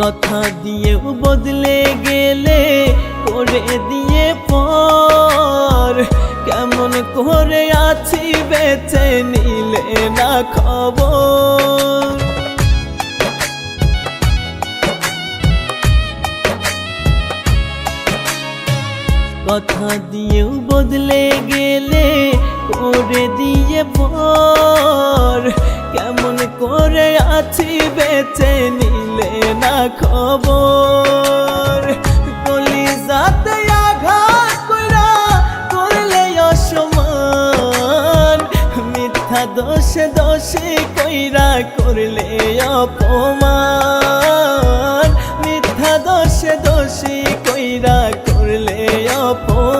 কথা দিয়েও বদলে গেলে, করে দিয়ে পর। কেমন করে আছি বেঁচে নিলে না খবর? কথা দিয়েও বদলে গেলে, করে দিয়ে পর। কেমন করে আছি বেঁচে নিলে না খবর। গলি যাতে আঘাত কইরা করলে অসমান মিথ্যা দোষে দোষে কইরা করলে অপমান। মিথ্যা দোষে দোষী কইরা করলে অপমান।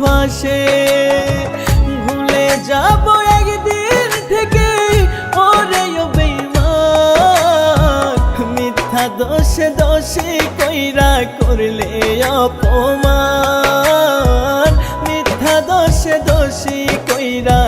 ভালোবাসে। ভুলে যাব একদিন থেকে ওরে মিথ্যা দোষে দোষে কইরা করলে অপমান। মিথ্যা দোষে দোষী কইরা